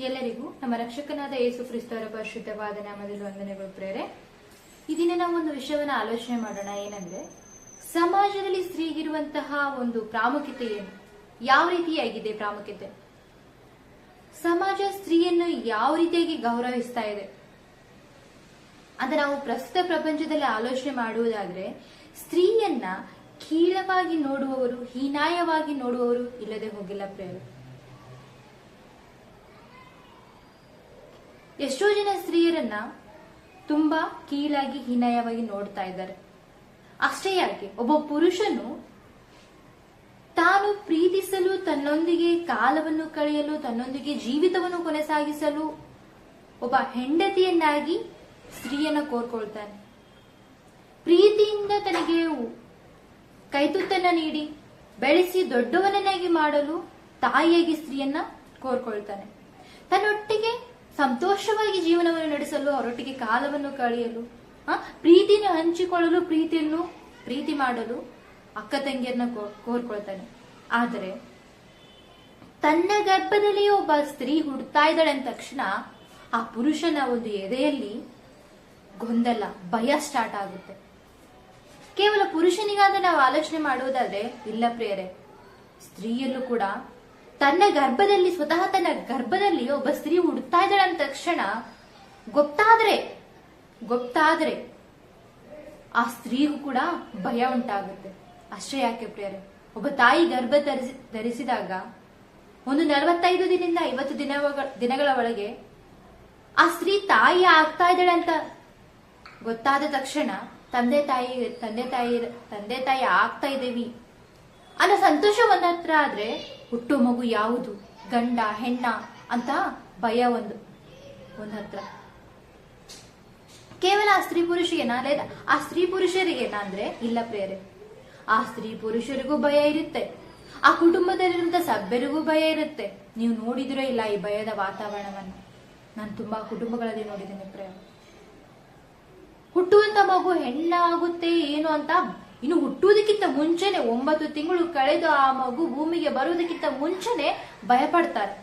ಎಲ್ಲರಿಗೂ ನಮ್ಮ ರಕ್ಷಕನಾದ ಯೇಸು ಕ್ರಿಸ್ತವರ ಪರಿಶುದ್ಧವಾದ ನಾಮದಲ್ಲಿ ವಂದನೆಗಳು ಪ್ರೇರೆ. ಈ ದಿನ ನಾವು ಒಂದು ವಿಷಯವನ್ನ ಆಲೋಚನೆ ಮಾಡೋಣ. ಏನಂದ್ರೆ, ಸಮಾಜದಲ್ಲಿ ಸ್ತ್ರೀಗಿರುವಂತಹ ಒಂದು ಪ್ರಾಮುಖ್ಯತೆ ಏನು? ಯಾವ ರೀತಿಯಾಗಿದೆ ಪ್ರಾಮುಖ್ಯತೆ? ಸಮಾಜ ಸ್ತ್ರೀಯನ್ನು ಯಾವ ರೀತಿಯಾಗಿ ಗೌರವಿಸ್ತಾ ಇದೆ? ಅಂತ ನಾವು ಪ್ರಸ್ತುತ ಪ್ರಪಂಚದಲ್ಲಿ ಆಲೋಚನೆ ಮಾಡುವುದಾದ್ರೆ, ಸ್ತ್ರೀಯನ್ನ ಕೀಳವಾಗಿ ನೋಡುವವರು, ಹೀನಾಯವಾಗಿ ನೋಡುವವರು ಇಲ್ಲದೆ ಹೋಗಿಲ್ಲ ಪ್ರೇರೆ. ಎಷ್ಟೋ ಜನ ಸ್ತ್ರೀಯರನ್ನ ತುಂಬಾ ಕೀಳಾಗಿ, ಹೀನಾಯವಾಗಿ ನೋಡ್ತಾ ಇದ್ದಾರೆ. ಅಷ್ಟೇ ಯಾಕೆ, ಒಬ್ಬ ಪುರುಷನು ತಾನು ಪ್ರೀತಿಸಲು, ತನ್ನೊಂದಿಗೆ ಕಾಲವನ್ನು ಕಳೆಯಲು, ತನ್ನೊಂದಿಗೆ ಜೀವಿತವನ್ನು ಕೊನೆಸಾಗಿಸಲು ಒಬ್ಬ ಹೆಂಡತಿಯನ್ನಾಗಿ ಸ್ತ್ರೀಯನ್ನ ಕೋರ್ಕೊಳ್ತಾನೆ. ಪ್ರೀತಿಯಿಂದ ತನಗೆ ಕೈತುತ್ತನ್ನ ನೀಡಿ, ಬೆಳೆಸಿ, ದೊಡ್ಡವನನ್ನಾಗಿ ಮಾಡಲು ತಾಯಿಯಾಗಿ ಸ್ತ್ರೀಯನ್ನ ಕೋರ್ಕೊಳ್ತಾನೆ. ತನ್ನೊಟ್ಟಿಗೆ ಸಂತೋಷವಾಗಿ ಜೀವನವನ್ನು ನಡೆಸಲು ಅವರೊಟ್ಟಿಗೆ ಕಾಲವನ್ನು ಕಳೆಯಲು ಆ, ಪ್ರೀತಿಯನ್ನು ಹಂಚಿಕೊಳ್ಳಲು ಪ್ರೀತಿಯನ್ನು ಪ್ರೀತಿ ಮಾಡಲು ಅಕ್ಕ ತಂಗಿಯರನ್ನ ಕೋ- ಕೋರ್ಕೊಳ್ತಾನೆ. ಆದರೆ ತನ್ನ ಗರ್ಭದಲ್ಲಿ ಒಬ್ಬ ಸ್ತ್ರೀ ಹುಡ್ತಾ ಇದ್ದಾಳೆ ಅಂದ ತಕ್ಷಣ ಆ ಪುರುಷನ ಒಂದು ಎದೆಯಲ್ಲಿ ಗೊಂದಲ ಭಯ ಸ್ಟಾರ್ಟ್ ಆಗುತ್ತೆ. ಕೇವಲ ಪುರುಷನಿಗಾದ ನಾವು ಆಲೋಚನೆ ಮಾಡುವುದಾದ್ರೆ ಇಲ್ಲ ಪ್ರಿಯರೇ ಸ್ತ್ರೀಯಲ್ಲೂ ಕೂಡ ತನ್ನ ಗರ್ಭದಲ್ಲಿ, ಸ್ವತಃ ತನ್ನ ಗರ್ಭದಲ್ಲಿ ಒಬ್ಬ ಸ್ತ್ರೀ ಹುಡ್ತಾ ಇದ್ದಾಳೆ ಅಂದ ತಕ್ಷಣ ಗೊತ್ತಾದ್ರೆ ಗೊತ್ತಾದ್ರೆ ಆ ಸ್ತ್ರೀಗೂ ಕೂಡ ಭಯ ಉಂಟಾಗುತ್ತೆ. ಅಷ್ಟೇ ಯಾಕೆ ಪ್ರಿಯರೇ? ಒಬ್ಬ ತಾಯಿ ಗರ್ಭ ಧರಿಸಿ, ಧರಿಸಿದಾಗ ಒಂದು ನಲವತ್ತೈದು ದಿನದಿಂದ ಐವತ್ತು ದಿನಗಳ ದಿನಗಳ ಒಳಗೆ ಆ ಸ್ತ್ರೀ ತಾಯಿ ಆಗ್ತಾ ಇದ್ದಾಳೆ ಅಂತ ಗೊತ್ತಾದ ತಕ್ಷಣ ತಂದೆ ತಾಯಿ ತಂದೆ ತಾಯಿ ತಂದೆ ತಾಯಿ ಆಗ್ತಾ ಇದ್ದೇವಿ. ಅನ್ನೋ ಸಂತೋಷ ಒಂದ್ ಹತ್ರ ಆದ್ರೆ ಹುಟ್ಟೋ ಮಗು ಯಾವುದು? ಗಂಡ, ಹೆಣ್ಣ ಅಂತ ಭಯ ಒಂದು, ಒಂದ್ ಹತ್ರ. ಕೇವಲ ಆ ಸ್ತ್ರೀ ಪುರುಷರಿಗೆನಾ లేదా ಆ ಸ್ತ್ರೀ ಪುರುಷರಿಗೆ ಅಂದ್ರೆ ಇಲ್ಲ ಪ್ರೇರೆ. ಆ ಸ್ತ್ರೀ ಪುರುಷರಿಗೂ ಭಯ ಇರುತ್ತೆ, ಆ ಕುಟುಂಬದಲ್ಲಿರುವಂತ ಸಭ್ಯರಿಗೂ ಭಯ ಇರುತ್ತೆ. ನೀವು ನೋಡಿದಿರೋ ಇಲ್ಲ ಈ ಭಯದ ವಾತಾವರಣವನ್ನು. ನಾನು ತುಂಬಾ ಕುಟುಂಬಗಳಲ್ಲಿ ನೋಡಿದ್ದೇನೆ ಪ್ರೇಮ. ಹುಟ್ಟುವಂತ ಮಗು ಹೆಣ್ಣಾಗುತ್ತೆ, ಏನು ಅಂತ ಇನ್ನು ಹುಟ್ಟುವುದಕ್ಕಿಂತ ಮುಂಚೆನೆ ಒಂಬತ್ತು ತಿಂಗಳು ಕಳೆದು ಆ ಮಗು ಭೂಮಿಗೆ ಬರುವುದಕ್ಕಿಂತ ಮುಂಚೆನೆ ಭಯಪಡ್ತಾರೆ.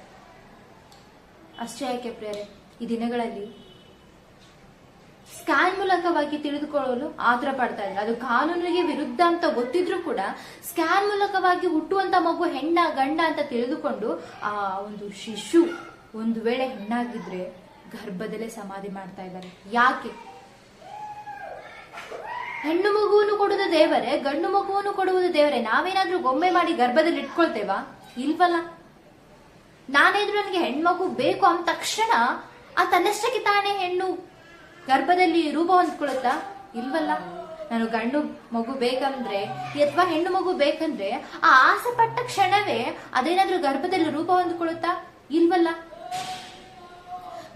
ಅಷ್ಟೇ ಯಾಕೆ ಪ್ರೇರೆ ಈ ದಿನಗಳಲ್ಲಿ ಸ್ಕ್ಯಾನ್ ಮೂಲಕವಾಗಿ ತಿಳಿದುಕೊಳ್ಳಲು ಆತರ ಪಡ್ತಾ ಇದ್ದಾರೆ ಅದು ಕಾನೂನಿಗೆ ವಿರುದ್ಧ ಅಂತ ಗೊತ್ತಿದ್ರು ಕೂಡ ಸ್ಕ್ಯಾನ್ ಮೂಲಕವಾಗಿ ಹುಟ್ಟುವಂತ ಮಗು ಹೆಣ್ಣ, ಗಂಡ ಅಂತ ತಿಳಿದುಕೊಂಡು ಆ ಒಂದು ಶಿಶು ಒಂದು ವೇಳೆ ಹೆಣ್ಣಾಗಿದ್ರೆ ಗರ್ಭದಲ್ಲೇ ಸಮಾಧಿ ಮಾಡ್ತಾ ಇದ್ದಾರೆ. ಯಾಕೆ? ಹೆಣ್ಣು ಮಗುವನ್ನು ಕೊಡುವುದು ದೇವರೇ, ಗಂಡು ಮಗುವನ್ನು ಕೊಡುವುದು ದೇವರೇ, ನಾವೇನಾದ್ರೂ ಗೊಂಬೆ ಮಾಡಿ ಗರ್ಭದಲ್ಲಿ ಇಟ್ಕೊಳ್ತೇವಾ? ಇಲ್ವಲ್ಲ. ನಾನೇದ್ರು ನನಗೆ ಹೆಣ್ಮಗು ಬೇಕು ಅಂದ ತಕ್ಷಣ ಆ ತನ್ನಷ್ಟಕ್ಕೆ ತಾನೇ ಹೆಣ್ಣು ಗರ್ಭದಲ್ಲಿ ರೂಪ ಹೊಂದ್ಕೊಳುತ್ತಾ ಇಲ್ವಲ್ಲ. ನಾನು ಗಂಡು ಮಗು ಬೇಕಂದ್ರೆ, ಅಥವಾ ಹೆಣ್ಣು ಮಗು ಬೇಕಂದ್ರೆ, ಆ ಆಸೆ ಪಟ್ಟ ಕ್ಷಣವೇ ಅದೇನಾದ್ರೂ ಗರ್ಭದಲ್ಲಿ ರೂಪ ಹೊಂದ್ಕೊಳುತ್ತಾ ಇಲ್ವಲ್ಲ.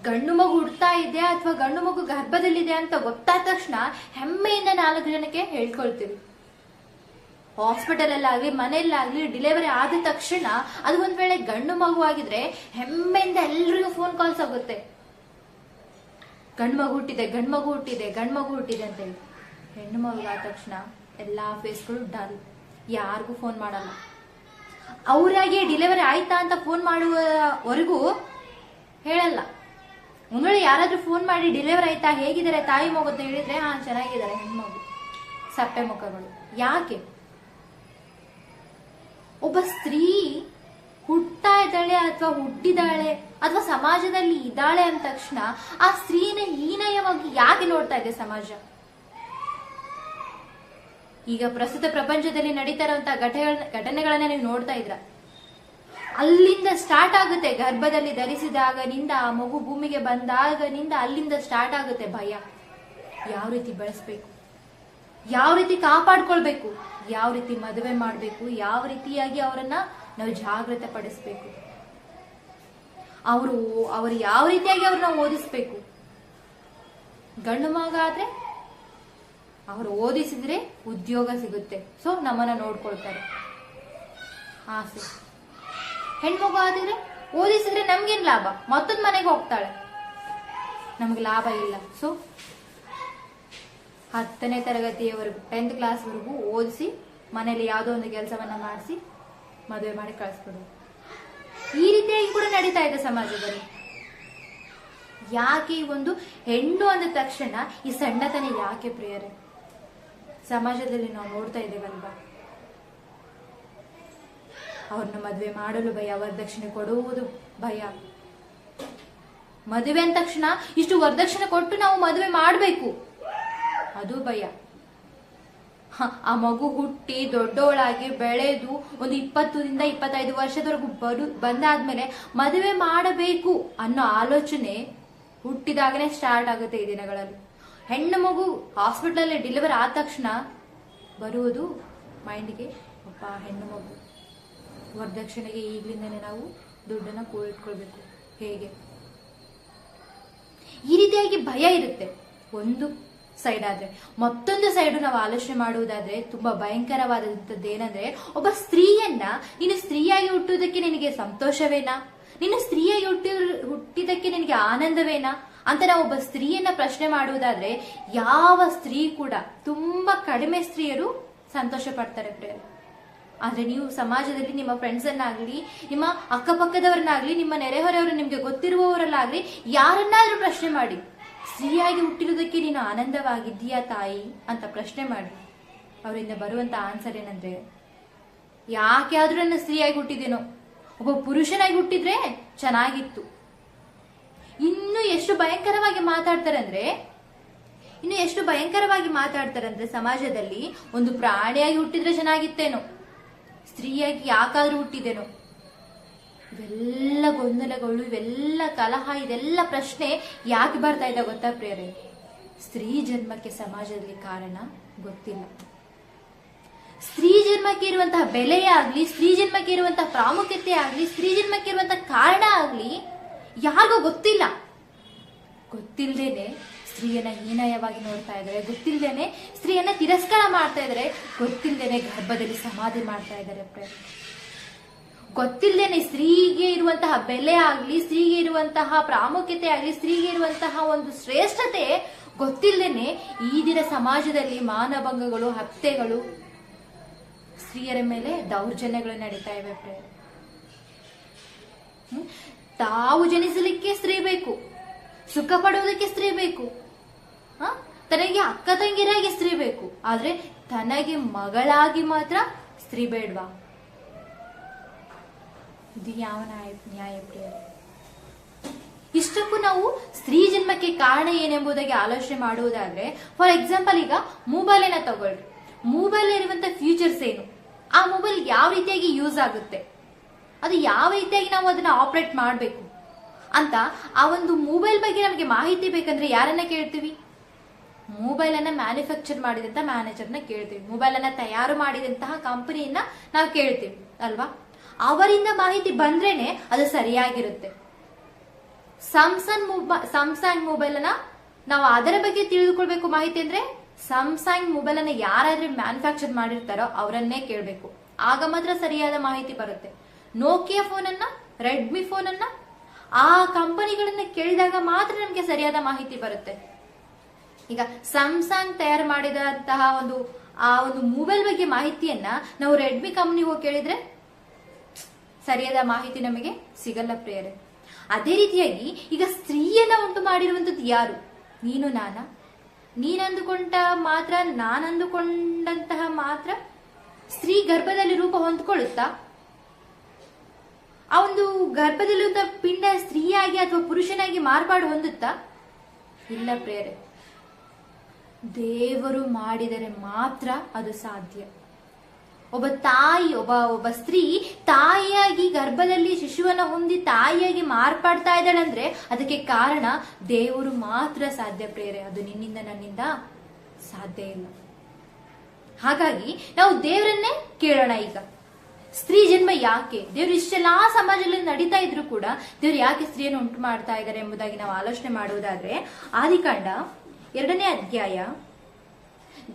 ಗಂಡು ಮಗು ಹುಡ್ತಾ ಇದೆ ಅಥವಾ ಗಂಡು ಮಗು ಗರ್ಭದಲ್ಲಿದೆ ಅಂತ ಗೊತ್ತಾದ ತಕ್ಷಣ ಹೆಮ್ಮೆಯಿಂದ ನಾಲ್ಕು ಜನಕ್ಕೆ ಹೇಳ್ಕೊಳ್ತೀವಿ. ಹಾಸ್ಪಿಟಲ್ ಅಲ್ಲಾಗ್ಲಿ ಮನೆಯಲ್ಲಾಗ್ಲಿ, ಡಿಲಿವರಿ ಆದ ತಕ್ಷಣ ಅದು ಒಂದ್ ವೇಳೆ ಗಂಡು ಮಗು ಆಗಿದ್ರೆ ಹೆಮ್ಮೆಯಿಂದ ಎಲ್ರಿಗೂ ಫೋನ್ ಕಾಲ್ಸ್ ಆಗುತ್ತೆ. ಗಂಡು ಮಗು ಹುಟ್ಟಿದೆ, ಗಂಡು ಮಗು ಹುಟ್ಟಿದೆ, ಗಂಡು ಮಗು ಹುಟ್ಟಿದೆ ಅಂತ ಹೇಳಿ. ಹೆಣ್ಣು ಮಗು ಆದ ತಕ್ಷಣ ಎಲ್ಲಾ ಫೇಸ್ಗಳು ಡಲ್. ಯಾರಿಗೂ ಫೋನ್ ಮಾಡಲ್ಲ. ಅವರಾಗಿ ಡಿಲಿವರಿ ಆಯ್ತಾ ಅಂತ ಫೋನ್ ಮಾಡುವವರೆಗೂ ಹೇಳಲ್ಲ. ಒಂದ್ ವೇಳೆ ಯಾರಾದ್ರೂ ಫೋನ್ ಮಾಡಿ ಡೆಲಿವರ್ ಆಯ್ತಾ? ಹೇಗಿದ್ದಾರೆ? ತಾಯಿ ಮಗು ಅಂತ ಹೇಳಿದ್ರೆ, ಹಾ, ಚೆನ್ನಾಗಿದ್ದಾರೆ ಹೆಣ್ಮಗು ಸಪ್ಪೆ ಮುಖಗಳು. ಯಾಕೆ? ಒಬ್ಬ ಸ್ತ್ರೀ ಹುಟ್ಟಾ ಇದ್ದಾಳೆ ಅಥವಾ ಹುಟ್ಟಿದಾಳೆ ಅಥವಾ ಸಮಾಜದಲ್ಲಿ ಇದ್ದಾಳೆ ಅಂದ ತಕ್ಷಣ ಆ ಸ್ತ್ರೀನ ಹೀನಯವಾಗಿ ಯಾಕೆ ನೋಡ್ತಾ ಇದೆ ಸಮಾಜ? ಈಗ ಪ್ರಸ್ತುತ ಪ್ರಪಂಚದಲ್ಲಿ ನಡೀತಾ ಇರುವಂತಹ ಘಟನೆಗಳ ಘಟನೆಗಳನ್ನ ನೀವು ನೋಡ್ತಾ ಇದ್ರ ಅಲ್ಲಿಂದ ಸ್ಟಾರ್ಟ್ ಆಗುತ್ತೆ. ಗರ್ಭದಲ್ಲಿ ಧರಿಸಿದಾಗನಿಂದ ಆ ಮಗು ಭೂಮಿಗೆ ಬಂದಾಗನಿಂದ ಅಲ್ಲಿಂದ ಸ್ಟಾರ್ಟ್ ಆಗುತ್ತೆ ಭಯ. ಯಾವ ರೀತಿ ಬೆಳೆಸ್ಬೇಕು? ಯಾವ ರೀತಿ ಕಾಪಾಡ್ಕೊಳ್ಬೇಕು? ಯಾವ ರೀತಿ ಮದುವೆ ಮಾಡಬೇಕು? ಯಾವ ರೀತಿಯಾಗಿ ಅವರನ್ನ ನಾವು ಜಾಗ್ರತೆ ಪಡಿಸ್ಬೇಕು? ಅವರು ಅವರು ಯಾವ ರೀತಿಯಾಗಿ ಅವ್ರನ್ನ ಓದಿಸ್ಬೇಕು? ಗಂಡು ಮಗ ಆದ್ರೆ ಅವರು ಓದಿಸಿದ್ರೆ ಉದ್ಯೋಗ ಸಿಗುತ್ತೆ. ಸೊ ನಮ್ಮನ್ನ ನೋಡ್ಕೊಳ್ತಾರೆ. ಆಸೆ. ಹೆಣ್ಮಗು ಆದ್ರೆ ಓದಿಸಿದ್ರೆ ನಮ್ಗೇನ್ ಲಾಭ? ಮತ್ತೊಂದ್ ಮನೆಗೆ ಹೋಗ್ತಾಳೆ. ನಮ್ಗೆ ಲಾಭ ಇಲ್ಲ. ಸೊ ಹತ್ತನೇ ತರಗತಿಯವರೆಗೂ ಟೆಂತ್ ಕ್ಲಾಸ್ವರೆಗೂ ಓದಿಸಿ ಮನೇಲಿ ಯಾವುದೋ ಒಂದು ಕೆಲಸವನ್ನ ಮಾಡಿಸಿ, ಮದುವೆ ಮಾಡಿ ಕಳಿಸ್ಬಿಡು ಈ ರೀತಿಯಾಗಿ ಕೂಡ ನಡೀತಾ ಇದೆ ಸಮಾಜದಲ್ಲಿ. ಯಾಕೆ ಒಂದು ಹೆಣ್ಣು ಅಂದ ತಕ್ಷಣ ಈ ಸಣ್ಣತನ ಯಾಕೆ ಪ್ರಿಯರೇ? ಸಮಾಜದಲ್ಲಿ ನಾವು ನೋಡ್ತಾ ಇದ್ದೇವಲ್ವಾ? ಅವ್ರನ್ನ ಮದುವೆ ಮಾಡಲು ಭಯ, ವರದಕ್ಷಿಣೆ ಕೊಡುವುದು ಭಯ. ಮದುವೆ ಅಂದ ತಕ್ಷಣ ಇಷ್ಟು ವರದಕ್ಷಿಣೆ ಕೊಟ್ಟು ನಾವು ಮದುವೆ ಮಾಡಬೇಕು. ಅದು ಭಯ. ಆ ಮಗು ಹುಟ್ಟಿ ದೊಡ್ಡವಳಾಗಿ ಬೆಳೆದು ಒಂದು ಇಪ್ಪತ್ತರಿಂದ ಇಪ್ಪತ್ತೈದು ವರ್ಷದವರೆಗೂ ಬರು, ಬಂದಾದ್ಮೇಲೆ ಮದುವೆ ಮಾಡಬೇಕು ಅನ್ನೋ ಆಲೋಚನೆ ಹುಟ್ಟಿದಾಗನೇ ಸ್ಟಾರ್ಟ್ ಆಗುತ್ತೆ ಈ ದಿನಗಳಲ್ಲಿ. ಹೆಣ್ಣು ಮಗು ಹಾಸ್ಪಿಟಲ್ ಡೆಲಿವರ್ ಆದ ತಕ್ಷಣ ಬರುವುದು ಮೈಂಡ್ಗೆ ಒಬ್ಬ ಹೆಣ್ಣು ಮಗು. ವರದಕ್ಷಿಣೆಗೆ ಈಗಲಿಂದನೇ ನಾವು ದುಡ್ಡನ್ನ ಕೂಡಿಟ್ಕೊಳ್ಬೇಕು. ಹೇಗೆ? ಈ ರೀತಿಯಾಗಿ ಭಯ ಇರುತ್ತೆ ಒಂದು ಸೈಡ್ ಆದ್ರೆ. ಮತ್ತೊಂದು ಸೈಡ್ ನಾವು ಆಲೋಚನೆ ಮಾಡುವುದಾದ್ರೆ ತುಂಬಾ ಭಯಂಕರವಾದಂಥದ್ದು ಏನಂದ್ರೆ, ಒಬ್ಬ ಸ್ತ್ರೀಯನ್ನ ನೀನು ಸ್ತ್ರೀಯಾಗಿ ಹುಟ್ಟುವುದಕ್ಕೆ ನಿನಗೆ ಸಂತೋಷವೇನಾ? ನೀನು ಸ್ತ್ರೀಯಾಗಿ ಹುಟ್ಟಿ ಹುಟ್ಟಿದಕ್ಕೆ ನಿನಗೆ ಆನಂದವೇನಾ? ಅಂತ ನಾವು ಒಬ್ಬ ಸ್ತ್ರೀಯನ್ನ ಪ್ರಶ್ನೆ ಮಾಡುವುದಾದ್ರೆ, ಯಾವ ಸ್ತ್ರೀ ಕೂಡ ತುಂಬಾ ಕಡಿಮೆ ಸ್ತ್ರೀಯರು ಸಂತೋಷ ಪಡ್ತಾರೆ ಆದ್ರೆ ನೀವು ಸಮಾಜದಲ್ಲಿ ನಿಮ್ಮ ಫ್ರೆಂಡ್ಸ್ ಅನ್ನಾಗ್ಲಿ, ನಿಮ್ಮ ಅಕ್ಕಪಕ್ಕದವರನ್ನಾಗ್ಲಿ, ನಿಮ್ಮ ನೆರೆಹೊರೆಯವರು ನಿಮ್ಗೆ ಗೊತ್ತಿರುವವರಲ್ಲಾಗ್ಲಿ, ಯಾರನ್ನಾದ್ರೂ ಪ್ರಶ್ನೆ ಮಾಡಿ. ಸ್ತ್ರೀಯಾಗಿ ಹುಟ್ಟಿರುವುದಕ್ಕೆ ನೀನು ಆನಂದವಾಗಿದ್ದೀಯಾ ತಾಯಿ? ಅಂತ ಪ್ರಶ್ನೆ ಮಾಡಿ. ಅವರಿಂದ ಬರುವಂತ ಆನ್ಸರ್ ಏನಂದ್ರೆ, ಯಾಕೆ ಆದ್ರೂ ನನ್ನ ಸ್ತ್ರೀಯಾಗಿ ಹುಟ್ಟಿದೇನೋ. ಒಬ್ಬ ಪುರುಷನಾಗಿ ಹುಟ್ಟಿದ್ರೆ ಚೆನ್ನಾಗಿತ್ತು. ಇನ್ನು ಎಷ್ಟು ಭಯಂಕರವಾಗಿ ಮಾತಾಡ್ತಾರೆ ಅಂದ್ರೆ ಇನ್ನು ಎಷ್ಟು ಭಯಂಕರವಾಗಿ ಮಾತಾಡ್ತಾರೆ ಅಂದ್ರೆ ಸಮಾಜದಲ್ಲಿ ಒಂದು ಪ್ರಾಣಿಯಾಗಿ ಹುಟ್ಟಿದ್ರೆ ಚೆನ್ನಾಗಿತ್ತೇನೋ. ಸ್ತ್ರೀಯಾಗಿ ಯಾಕಾದ್ರೂ ಹುಟ್ಟಿದೇನೋ. ಇವೆಲ್ಲ ಗೊಂದಲಗಳು, ಇವೆಲ್ಲ ಕಲಹ, ಇದೆಲ್ಲ ಪ್ರಶ್ನೆ ಯಾಕೆ ಬರ್ತಾ ಇದೆ ಗೊತ್ತಾ ಪ್ರೇರೆ ಸ್ತ್ರೀ ಜನ್ಮಕ್ಕೆ ಸಮಾಜದಲ್ಲಿ ಕಾರಣ ಗೊತ್ತಿಲ್ಲ. ಸ್ತ್ರೀ ಜನ್ಮಕ್ಕೆ ಇರುವಂತಹ ಬೆಲೆಯೇ ಆಗ್ಲಿ, ಸ್ತ್ರೀ ಜನ್ಮಕ್ಕೆ ಇರುವಂತಹ ಪ್ರಾಮುಖ್ಯತೆ ಆಗ್ಲಿ, ಸ್ತ್ರೀ ಜನ್ಮಕ್ಕೆ ಇರುವಂತಹ ಕಾರಣ ಆಗ್ಲಿ ಯಾರಿಗೂ ಗೊತ್ತಿಲ್ಲ. ಗೊತ್ತಿಲ್ದೇನೆ ಸ್ತ್ರೀಯನ್ನ ಹೀನಾಯವಾಗಿ ನೋಡ್ತಾ ಇದ್ದಾರೆ. ಗೊತ್ತಿಲ್ಲದೇನೆ ಸ್ತ್ರೀಯನ್ನ ತಿರಸ್ಕಾರ ಮಾಡ್ತಾ ಇದ್ದಾರೆ. ಗೊತ್ತಿಲ್ಲದೇನೆ ಗರ್ಭದಲ್ಲಿ ಸಮಾಧಿ ಮಾಡ್ತಾ ಇದ್ದಾರೆ. ಪ್ರೇರೆ ಗೊತ್ತಿಲ್ಲದೇನೆ ಸ್ತ್ರೀಗೆ ಇರುವಂತಹ ಬೆಲೆ ಆಗ್ಲಿ, ಸ್ತ್ರೀಗೆ ಇರುವಂತಹ ಪ್ರಾಮುಖ್ಯತೆ ಆಗ್ಲಿ, ಸ್ತ್ರೀಗೆ ಇರುವಂತಹ ಒಂದು ಶ್ರೇಷ್ಠತೆ ಗೊತ್ತಿಲ್ಲದೇನೆ ಈ ದಿನ ಸಮಾಜದಲ್ಲಿ ಮಾನಭಂಗಗಳು, ಹತ್ಯೆಗಳು ಸ್ತ್ರೀಯರ ಮೇಲೆ ದೌರ್ಜನ್ಯಗಳು ನಡೀತಾ ಇವೆ. ಹ್ಮ್? ತಾವು ಜನಿಸಲಿಕ್ಕೆ ಸ್ತ್ರೀ ಬೇಕು. ಸುಖ ಪಡುವುದಕ್ಕೆ ಸ್ತ್ರೀ ಬೇಕು? ತನಗೆ ಅಕ್ಕ ತಂಗಿರಾಗಿ ಸ್ತ್ರೀ ಬೇಕು. ಆದ್ರೆ ತನಗೆ ಮಗಳಾಗಿ ಮಾತ್ರ ಸ್ತ್ರೀ ಬೇಡ್ವಾ? ಇದು ಯಾವ ನ್ಯಾಯ ನ್ಯಾಯ ಇಷ್ಟಕ್ಕೂ ನಾವು ಸ್ತ್ರೀ ಜನ್ಮಕ್ಕೆ ಕಾರಣ ಏನೆಂಬುದಾಗಿ ಆಲೋಚನೆ ಮಾಡುವುದಾದ್ರೆ ಫಾರ್ ಎಕ್ಸಾಂಪಲ್ ಈಗ ಮೊಬೈಲ್ ಅನ್ನ ತಗೊಳ್ರಿ. ಮೊಬೈಲ್ ಇರುವಂತ ಫ್ಯೂಚರ್ಸ್ ಏನು? ಆ ಮೊಬೈಲ್ ಯಾವ ರೀತಿಯಾಗಿ ಯೂಸ್ ಆಗುತ್ತೆ? ಅದು ಯಾವ ರೀತಿಯಾಗಿ ನಾವು ಅದನ್ನ ಆಪರೇಟ್ ಮಾಡಬೇಕು? ಅಂತ ಆ ಒಂದು ಮೊಬೈಲ್ ಬಗ್ಗೆ ನಮಗೆ ಮಾಹಿತಿ ಬೇಕಂದ್ರೆ ಯಾರನ್ನ ಕೇಳ್ತೀವಿ? ಮೊಬೈಲ್ ಅನ್ನ ಮ್ಯಾನುಫ್ಯಾಕ್ಚರ್ ಮಾಡಿದಂತ ಮ್ಯಾನೇಜರ್ನ ಕೇಳ್ತೀವಿ. ಮೊಬೈಲ್ ಅನ್ನ ತಯಾರು ಮಾಡಿದಂತಹ ಕಂಪನಿಯನ್ನ ನಾವು ಕೇಳ್ತೀವಿ, ಅಲ್ವಾ? ಅವರಿಂದ ಮಾಹಿತಿ ಬಂದ್ರೇನೆ ಅದು ಸರಿಯಾಗಿರುತ್ತೆ. ಸ್ಯಾಮ್ಸಂಗ್ ಮೊಬೈಲ್ ಅನ್ನ ನಾವು ಅದರ ಬಗ್ಗೆ ತಿಳಿದುಕೊಳ್ಬೇಕು ಮಾಹಿತಿ ಅಂದ್ರೆ ಸ್ಯಾಮ್ಸಂಗ್ ಮೊಬೈಲ್ ಅನ್ನ ಯಾರಾದ್ರೂ ಮ್ಯಾನುಫ್ಯಾಕ್ಚರ್ ಮಾಡಿರ್ತಾರೋ ಅವರನ್ನೇ ಕೇಳಬೇಕು. ಆಗ ಮಾತ್ರ ಸರಿಯಾದ ಮಾಹಿತಿ ಬರುತ್ತೆ. ನೋಕಿಯಾ ಫೋನ್ ಅನ್ನ ರೆಡ್ಮಿ ಫೋನ್ ಅನ್ನ, ಆ ಕಂಪನಿಗಳನ್ನ ಕೇಳಿದಾಗ ಮಾತ್ರ ನಮಗೆ ಸರಿಯಾದ ಮಾಹಿತಿ ಬರುತ್ತೆ. ಈಗ ಸ್ಯಾಮ್ಸಂಗ್ ತಯಾರು ಮಾಡಿದಂತಹ ಒಂದು, ಆ ಒಂದು ಮೊಬೈಲ್ ಬಗ್ಗೆ ಮಾಹಿತಿಯನ್ನ ನಾವು ರೆಡ್ಮಿ ಕಂಪ್ನಿ ಹೋಗಿ ಕೇಳಿದ್ರೆ ಸರಿಯಾದ ಮಾಹಿತಿ ನಮಗೆ ಸಿಗಲ್ಲ ಪ್ರಿಯರೇ. ಅದೇ ರೀತಿಯಾಗಿ ಈಗ ಸ್ತ್ರೀಯನ್ನ ಉಂಟು ಮಾಡಿರುವಂತದ್ದು ಯಾರು? ನೀನು, ನಾನ? ನೀನಂದುಕೊಂಡ ಮಾತ್ರ, ನಾನಂದುಕೊಂಡಂತಹ ಮಾತ್ರ ಸ್ತ್ರೀ ಗರ್ಭದಲ್ಲಿ ರೂಪ ಹೊಂದ್ಕೊಳ್ಳುತ್ತಾ? ಆ ಒಂದು ಗರ್ಭದಲ್ಲಿರುವಂತಹ ಪಿಂಡ ಸ್ತ್ರೀಯಾಗಿ ಅಥವಾ ಪುರುಷನಾಗಿ ಮಾರ್ಪಾಡು ಹೊಂದುತ್ತಾ? ಇಲ್ಲ ಪ್ರೇರೆ ದೇವರು ಮಾಡಿದರೆ ಮಾತ್ರ ಅದು ಸಾಧ್ಯ. ಒಬ್ಬ ತಾಯಿ, ಒಬ್ಬ ಒಬ್ಬ ಸ್ತ್ರೀ ತಾಯಿಯಾಗಿ ಗರ್ಭದಲ್ಲಿ ಶಿಶುವನ್ನು ಹೊಂದಿ ತಾಯಿಯಾಗಿ ಮಾರ್ಪಾಡ್ತಾ ಇದ್ದಾಳಂದ್ರೆ ಅದಕ್ಕೆ ಕಾರಣ ದೇವರು ಮಾತ್ರ ಸಾಧ್ಯ ಪ್ರೇರೆ ಅದು ನಿನ್ನಿಂದ ನನ್ನಿಂದ ಸಾಧ್ಯ ಇಲ್ಲ. ಹಾಗಾಗಿ ನಾವು ದೇವರನ್ನೇ ಕೇಳೋಣ ಈಗ. ಸ್ತ್ರೀ ಜನ್ಮ ಯಾಕೆ? ದೇವ್ರು ಇಷ್ಟೆಲ್ಲಾ ಸಮಾಜದಲ್ಲಿ ನಡೀತಾ ಇದ್ರು ಕೂಡ ದೇವ್ರು ಯಾಕೆ ಸ್ತ್ರೀಯನ್ನು ಉಂಟು ಮಾಡ್ತಾ ಇದ್ದಾರೆ ಎಂಬುದಾಗಿ ನಾವು ಆಲೋಚನೆ ಮಾಡುವುದಾದ್ರೆ, ಆದಿಕಾಂಡ ಎರಡನೇ ಅಧ್ಯಾಯ.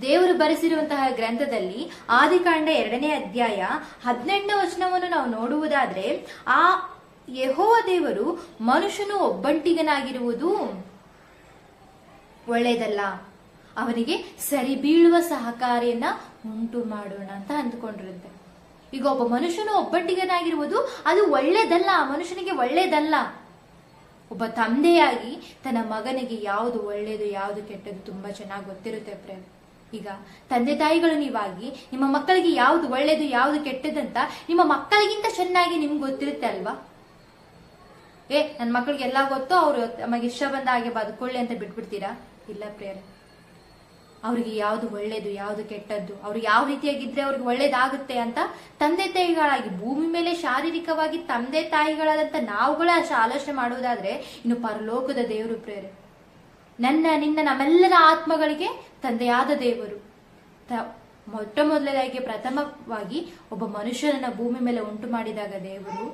ದೇವರು ಬರೆಸಿರುವಂತಹ ಗ್ರಂಥದಲ್ಲಿ ಆದಿಕಾಂಡ ಎರಡನೇ ಅಧ್ಯಾಯ ಹದಿನೆಂಟನೇ ವಚನವನ್ನು ನಾವು ನೋಡುವುದಾದ್ರೆ, ಆ ಯಹೋ ದೇವರು ಮನುಷ್ಯನು ಒಬ್ಬಂಟಿಗನಾಗಿರುವುದು ಒಳ್ಳೆಯದಲ್ಲ. ಅವನಿಗೆ ಸರಿ ಬೀಳುವ ಸಹಕಾರಿಯನ್ನ ಉಂಟು ಮಾಡೋಣ ಅಂತ ಅಂದ್ಕೊಂಡಿರುತ್ತೆ. ಈಗ ಒಬ್ಬ ಮನುಷ್ಯನು ಒಬ್ಬಂಟಿಗನಾಗಿರುವುದು ಅದು ಒಳ್ಳೇದಲ್ಲ ಮನುಷ್ಯನಿಗೆ ಒಳ್ಳೇದಲ್ಲ ಒಬ್ಬ ತಂದೆಯಾಗಿ ತನ್ನ ಮಗನಿಗೆ ಯಾವುದು ಒಳ್ಳೆಯದು ಯಾವುದು ಕೆಟ್ಟದ್ದು ತುಂಬಾ ಚೆನ್ನಾಗಿ ಗೊತ್ತಿರುತ್ತೆ ಪ್ರೇಮ್. ಈಗ ತಂದೆ ತಾಯಿಗಳು ನೀವಾಗಿ ನಿಮ್ಮ ಮಕ್ಕಳಿಗೆ ಯಾವುದು ಒಳ್ಳೇದು, ಯಾವುದು ಕೆಟ್ಟದಂತ ನಿಮ್ಮ ಮಕ್ಕಳಿಗಿಂತ ಚೆನ್ನಾಗಿ ನಿಮ್ಗೆ ಗೊತ್ತಿರುತ್ತೆ ಅಲ್ವಾ? ಏ ನನ್ನ ಮಕ್ಕಳಿಗೆ ಎಲ್ಲ ಗೊತ್ತು ಅವರು ನಮಗೆ ಇಷ್ಟ ಬಂದ ಹಾಗೆ ಬದುಕೊಳ್ಳಿ ಅಂತ ಬಿಟ್ಬಿಡ್ತೀರಾ? ಇಲ್ಲ ಪ್ರೇರೆ ಅವ್ರಿಗೆ ಯಾವುದು ಒಳ್ಳೇದು, ಯಾವುದು ಕೆಟ್ಟದ್ದು, ಅವ್ರು ಯಾವ ರೀತಿಯಾಗಿದ್ರೆ ಅವ್ರಿಗೆ ಒಳ್ಳೇದಾಗುತ್ತೆ ಅಂತ ತಂದೆ ತಾಯಿಗಳಾಗಿ, ಭೂಮಿ ಮೇಲೆ ಶಾರೀರಿಕವಾಗಿ ತಂದೆ ತಾಯಿಗಳಾದಂತ ನಾವುಗಳೇ ಅಷ್ಟು ಆಲೋಚನೆ ಮಾಡುವುದಾದ್ರೆ ಇನ್ನು ಪರಲೋಕದ ದೇವರು ಪ್ರೇರೆ. ನನ್ನ, ನಿನ್ನ, ನಮ್ಮೆಲ್ಲರ ಆತ್ಮಗಳಿಗೆ ತಂದೆಯಾದ ದೇವರು. ಮೊಟ್ಟ ಮೊದಲದಾಗಿ ಪ್ರಥಮವಾಗಿ ಒಬ್ಬ ಮನುಷ್ಯನನ್ನ ಭೂಮಿ ಮೇಲೆ ಉಂಟು ಮಾಡಿದಾಗ ದೇವರು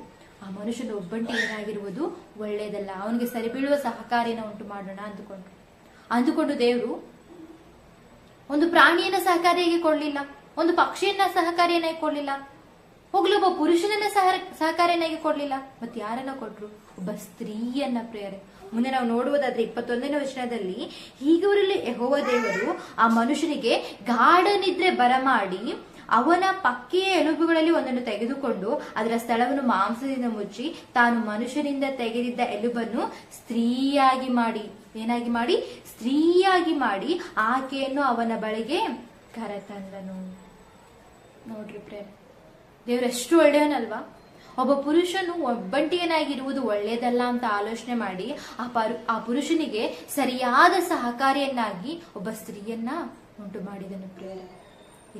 ಆ ಮನುಷ್ಯನ ಒಬ್ಬಂಟಿ ಏನಾಗಿರುವುದು ಒಳ್ಳೆಯದಲ್ಲ ಅವನಿಗೆ ಸರಿಬೀಳುವ ಸಹಕಾರಿನ ಉಂಟು ಮಾಡೋಣ ಅಂದುಕೊಂಡು ಅಂದುಕೊಂಡು ದೇವರು ಒಂದು ಪ್ರಾಣಿಯನ್ನ ಸಹಕಾರಿಯಾಗಿ ಕೊಡ್ಲಿಲ್ಲ, ಒಂದು ಪಕ್ಷಿಯನ್ನ ಸಹಕಾರಿಯನ್ನಾಗಿ ಕೊಡ್ಲಿಲ್ಲ ಹೋಗ್ಲಿ ಒಬ್ಬ ಪುರುಷನನ್ನ ಸಹ ಸಹಕಾರಿಯನ್ನಾಗಿ ಕೊಡ್ಲಿಲ್ಲ. ಮತ್ತೆ ಯಾರನ್ನ ಕೊಟ್ರು? ಒಬ್ಬ ಸ್ತ್ರೀಯನ್ನ ಪ್ರೇರೆ ಮುಂದೆ ನಾವು ನೋಡುವುದಾದ್ರೆ ಇಪ್ಪತ್ತೊಂದನೇ ವಚನದಲ್ಲಿ ಹೀಗಿರಲಿ ಯಹೋವ ದೇವರು ಆ ಮನುಷ್ಯನಿಗೆ ಗಾಢ ನಿದ್ರೆ ಬರಮಾಡಿ ಅವನ ಪಕ್ಕೆಯ ಎಲುಬುಗಳಲ್ಲಿ ಒಂದನ್ನು ತೆಗೆದುಕೊಂಡು ಅದರ ಸ್ಥಳವನ್ನು ಮಾಂಸದಿಂದ ಮುಚ್ಚಿ ತಾನು ಮನುಷ್ಯನಿಂದ ತೆಗೆದಿದ್ದ ಎಲುಬನ್ನು ಸ್ತ್ರೀಯಾಗಿ ಮಾಡಿ. ಏನಾಗಿ ಮಾಡಿ, ಸ್ತ್ರೀಯಾಗಿ ಮಾಡಿ ಆಕೆಯನ್ನು ಅವನ ಬಳಿಗೆ ಕರೆತಂದನು. ನೋಡ್ರಿ ಪ್ರೇಮ್, ದೇವ್ರು ಎಷ್ಟು ಒಳ್ಳೆಯವನಲ್ವಾ? ಒಬ್ಬ ಪುರುಷನು ಒಬ್ಬಂಟಿಯನಾಗಿರುವುದು ಒಳ್ಳೆಯದಲ್ಲ ಅಂತ ಆಲೋಚನೆ ಮಾಡಿ ಆ ಪರು, ಆ ಪುರುಷನಿಗೆ ಸರಿಯಾದ ಸಹಕಾರಿಯನ್ನಾಗಿ ಒಬ್ಬ ಸ್ತ್ರೀಯನ್ನ ಉಂಟು ಮಾಡಿದನು ಪ್ರೇರ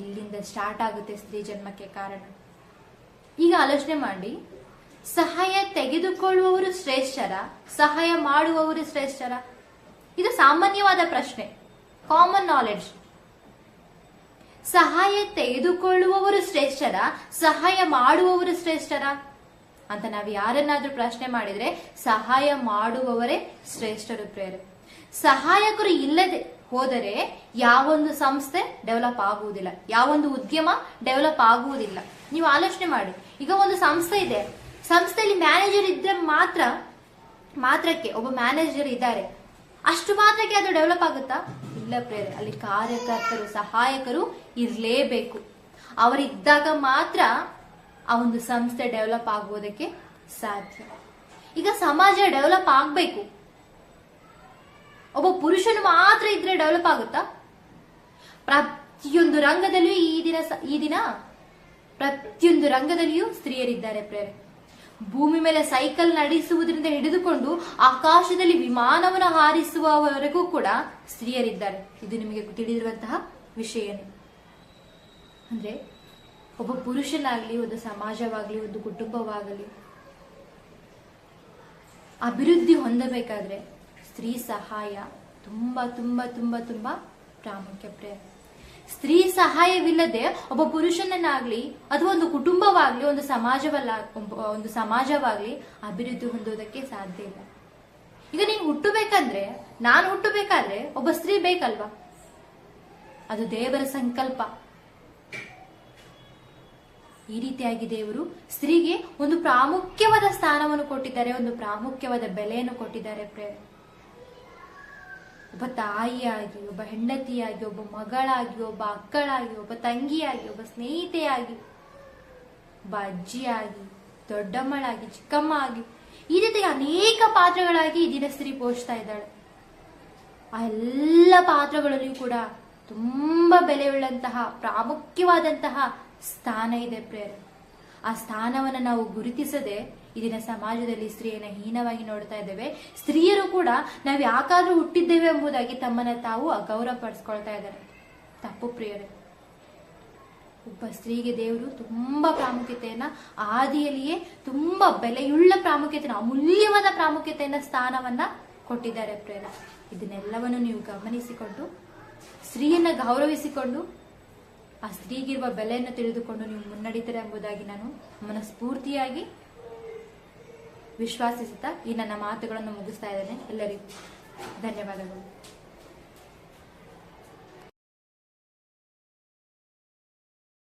ಇಲ್ಲಿಂದ ಸ್ಟಾರ್ಟ್ ಆಗುತ್ತೆ ಸ್ತ್ರೀ ಜನ್ಮಕ್ಕೆ ಕಾರಣ. ಈಗ ಆಲೋಚನೆ ಮಾಡಿ, ಸಹಾಯ ತೆಗೆದುಕೊಳ್ಳುವವರು ಶ್ರೇಷ್ಠರ, ಸಹಾಯ ಮಾಡುವವರು ಶ್ರೇಷ್ಠರ ಇದು ಸಾಮಾನ್ಯವಾದ ಪ್ರಶ್ನೆ. ಕಾಮನ್ ನಾಲೆಡ್ಜ್ ಸಹಾಯ ತೆಗೆದುಕೊಳ್ಳುವವರು ಶ್ರೇಷ್ಠರ, ಸಹಾಯ ಮಾಡುವವರು ಶ್ರೇಷ್ಠರ? ಅಂತ ನಾವು ಯಾರನ್ನಾದ್ರೂ ಪ್ರಶ್ನೆ ಮಾಡಿದ್ರೆ, ಸಹಾಯ ಮಾಡುವವರೇ ಶ್ರೇಷ್ಠರು ಪ್ರೇರ ಸಹಾಯಕರು ಇಲ್ಲದೆ ಹೋದರೆ ಯಾವೊಂದು ಸಂಸ್ಥೆ ಡೆವಲಪ್ ಆಗುವುದಿಲ್ಲ. ಯಾವೊಂದು ಉದ್ಯಮ ಡೆವಲಪ್ ಆಗುವುದಿಲ್ಲ. ನೀವು ಆಲೋಚನೆ ಮಾಡಿ. ಈಗ ಒಂದು ಸಂಸ್ಥೆ ಇದೆ. ಸಂಸ್ಥೆಯಲ್ಲಿ ಮ್ಯಾನೇಜರ್ ಇದ್ರೆ ಮಾತ್ರ, ಮಾತ್ರಕ್ಕೆ ಒಬ್ಬ ಮ್ಯಾನೇಜರ್ ಇದ್ದಾರೆ. ಅಷ್ಟು ಮಾತ್ರಕ್ಕೆ ಅದು ಡೆವಲಪ್ ಆಗುತ್ತಾ? ಇಲ್ಲ ಪ್ರೇರೆ ಅಲ್ಲಿ ಕಾರ್ಯಕರ್ತರು, ಸಹಾಯಕರು ಇರಲೇಬೇಕು. ಅವರಿದ್ದಾಗ ಮಾತ್ರ ಆ ಒಂದು ಸಂಸ್ಥೆ ಡೆವಲಪ್ ಆಗುವುದಕ್ಕೆ ಸಾಧ್ಯ. ಈಗ ಸಮಾಜ ಡೆವಲಪ್ ಆಗ್ಬೇಕು. ಒಬ್ಬ ಪುರುಷನು ಮಾತ್ರ ಇದ್ರೆ ಡೆವಲಪ್ ಆಗುತ್ತಾ? ಪ್ರತಿಯೊಂದು ರಂಗದಲ್ಲಿಯೂ ಈ ದಿನ ಈ ದಿನ ಪ್ರತಿಯೊಂದು ರಂಗದಲ್ಲಿಯೂ ಸ್ತ್ರೀಯರಿದ್ದಾರೆ ಪ್ರೇರೆ ಭೂಮಿ ಮೇಲೆ ಸೈಕಲ್ ನಡೆಸುವುದರಿಂದ ಹಿಡಿದುಕೊಂಡು ಆಕಾಶದಲ್ಲಿ ವಿಮಾನವನ್ನು ಹಾರಿಸುವವರೆಗೂ ಕೂಡ ಸ್ತ್ರೀಯರಿದ್ದಾರೆ. ಇದು ನಿಮಗೆ ತಿಳಿದಿರುವಂತಹ ವಿಷಯ. ಅಂದ್ರೆ ಒಬ್ಬ ಪುರುಷನಾಗ್ಲಿ, ಒಂದು ಸಮಾಜವಾಗ್ಲಿ, ಒಂದು ಕುಟುಂಬವಾಗಲಿ ಅಭಿವೃದ್ಧಿ ಹೊಂದಬೇಕಾದ್ರೆ ಸ್ತ್ರೀ ಸಹಾಯ ತುಂಬಾ ತುಂಬಾ ತುಂಬಾ ತುಂಬಾ ಪ್ರಾಮುಖ್ಯ ಪ್ರೇಮ ಸ್ತ್ರೀ ಸಹಾಯವಿಲ್ಲದೆ ಒಬ್ಬ ಪುರುಷನನ್ನಾಗ್ಲಿ ಅಥವಾ ಒಂದು ಕುಟುಂಬವಾಗ್ಲಿ, ಒಂದು ಸಮಾಜವಲ್ಲ, ಒಂದು ಸಮಾಜವಾಗ್ಲಿ ಅಭಿವೃದ್ಧಿ ಹೊಂದೋದಕ್ಕೆ ಸಾಧ್ಯ ಇಲ್ಲ. ಈಗ ನೀನು ಹುಟ್ಟಬೇಕಂದ್ರೆ, ನಾನು ಹುಟ್ಟಬೇಕಾದ್ರೆ ಒಬ್ಬ ಸ್ತ್ರೀ ಬೇಕಲ್ವಾ? ಅದು ದೇವರ ಸಂಕಲ್ಪ. ಈ ರೀತಿಯಾಗಿ ದೇವರು ಸ್ತ್ರೀಗೆ ಒಂದು ಪ್ರಾಮುಖ್ಯವಾದ ಸ್ಥಾನವನ್ನು ಕೊಟ್ಟಿದ್ದಾರೆ, ಒಂದು ಪ್ರಾಮುಖ್ಯವಾದ ಬೆಲೆಯನ್ನು ಕೊಟ್ಟಿದ್ದಾರೆ. ಪ್ರೇಮ ಒಬ್ಬ ತಾಯಿಯಾಗಿ, ಒಬ್ಬ ಹೆಂಡತಿಯಾಗಿ, ಒಬ್ಬ ಮಗಳಾಗಿ, ಒಬ್ಬ ಅಕ್ಕಳಾಗಿ, ಒಬ್ಬ ತಂಗಿಯಾಗಿ, ಒಬ್ಬ ಸ್ನೇಹಿತೆಯಾಗಿ, ಒಬ್ಬ ಅಜ್ಜಿಯಾಗಿ, ದೊಡ್ಡಮ್ಮಳಾಗಿ ಚಿಕ್ಕಮ್ಮ ಆಗಿ ಈ ರೀತಿ ಅನೇಕ ಪಾತ್ರಗಳಾಗಿ ದಿನ ಸ್ತ್ರೀ ಪೋಷಿಸ್ತಾ ಇದ್ದಾಳೆ. ಆ ಎಲ್ಲ ಪಾತ್ರಗಳಲ್ಲಿಯೂ ಕೂಡ ತುಂಬಾ ಬೆಲೆಯುಳ್ಳಂತಹ ಪ್ರಾಮುಖ್ಯವಾದಂತಹ ಸ್ಥಾನ ಇದೆ ಪ್ರೇರೆ ಆ ಸ್ಥಾನವನ್ನು ನಾವು ಗುರುತಿಸದೆ ಇದನ್ನ ಸಮಾಜದಲ್ಲಿ ಸ್ತ್ರೀಯನ್ನ ಹೀನವಾಗಿ ನೋಡ್ತಾ ಇದ್ದೇವೆ. ಸ್ತ್ರೀಯರು ಕೂಡ ನಾವು ಯಾಕಾದ್ರೂ ಹುಟ್ಟಿದ್ದೇವೆ ಎಂಬುದಾಗಿ ತಮ್ಮನ್ನ ತಾವು ಅಗೌರವ ಪಡಿಸ್ಕೊಳ್ತಾ ಇದ್ದಾರೆ. ತಪ್ಪು ಪ್ರಿಯರೇ. ಒಬ್ಬ ಸ್ತ್ರೀಗೆ ದೇವರು ತುಂಬಾ ಪ್ರಾಮುಖ್ಯತೆಯನ್ನ, ಆದಿಯಲ್ಲಿಯೇ ತುಂಬಾ ಬೆಲೆಯುಳ್ಳ ಪ್ರಾಮುಖ್ಯತೆಯನ್ನು, ಅಮೂಲ್ಯವಾದ ಪ್ರಾಮುಖ್ಯತೆಯನ್ನ ಸ್ಥಾನವನ್ನ ಕೊಟ್ಟಿದ್ದಾರೆ ಪ್ರೇರ ಇದನ್ನೆಲ್ಲವನ್ನು ನೀವು ಗಮನಿಸಿಕೊಂಡು, ಸ್ತ್ರೀಯನ್ನ ಗೌರವಿಸಿಕೊಂಡು ಆ ಸ್ತ್ರೀಗಿರುವ ಬೆಲೆಯನ್ನು ತಿಳಿದುಕೊಂಡು ನೀವು ಮುನ್ನಡೀತೀರ ಎಂಬುದಾಗಿ ನಾನು ಮನಸ್ಫೂರ್ತಿಯಾಗಿ ವಿಶ್ವಾಸಿಸುತ್ತಾ ಈ ನನ್ನ ಮಾತುಗಳನ್ನು ಮುಗಿಸ್ತಾ ಇದ್ದೇನೆ. ಎಲ್ಲರಿಗೂ ಧನ್ಯವಾದಗಳು.